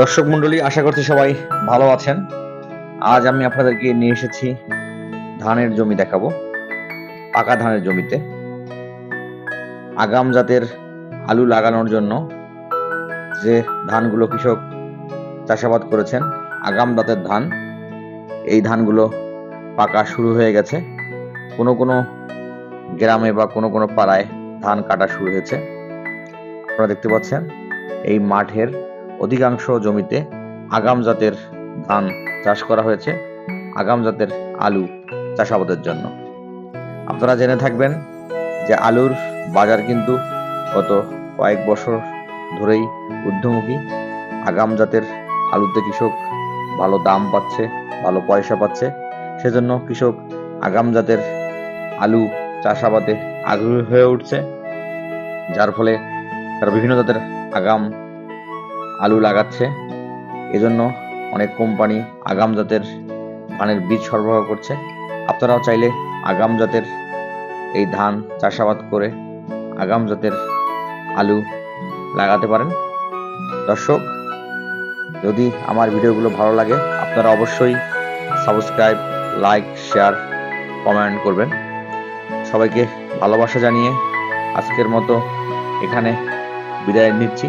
দর্শক মন্ডলী আশা করছি সবাই ভালো আছেন। আজ আমি আপনাদেরকে নিয়ে এসেছি ধানের জমি দেখাবো, পাকা ধানের জমিতে। আগাম জাতের আলু লাগানোর জন্য যে ধানগুলো কৃষক চাষাবাদ করেছেন, আগাম জাতের ধান, এই ধানগুলো পাকা শুরু হয়ে গেছে। কোনো কোনো গ্রামে বা কোনো কোনো পাড়ায় ধান কাটা শুরু হয়েছে। আপনারা দেখতে পাচ্ছেন, এই মাঠের অধিকাংশ জমিতে আগাম জাতের ধান চাষ করা হয়েছে, আগাম জাতের আলু চাষাবাদের জন্য। আপনারা জেনে থাকবেন যে আলুর বাজার কিন্তু গত কয়েক বছর ধরেই ঊর্ধ্বমুখী। আগাম জাতের আলুতে কৃষক ভালো দাম পাচ্ছে, ভালো পয়সা পাচ্ছে। সেজন্য কৃষক আগাম জাতের আলু চাষাবাদে আগ্রহী হয়ে উঠছে, যার ফলে তারা বিভিন্ন জাতের আগাম আলু লাগাচ্ছে। এজন্য অনেক কোম্পানি আগাম জাতের ধানের বীজ সরবরাহ করছে। আপনারাও চাইলে আগাম জাতের এই ধান চাষাবাদ করে আগাম জাতের আলু লাগাতে পারেন। দর্শক, যদি আমার ভিডিওগুলো ভালো লাগে, আপনারা অবশ্যই সাবস্ক্রাইব, লাইক, শেয়ার, কমেন্ট করবেন। সবাইকে ভালোবাসা জানিয়ে আজকের মতো এখানে বিদায় নিচ্ছি।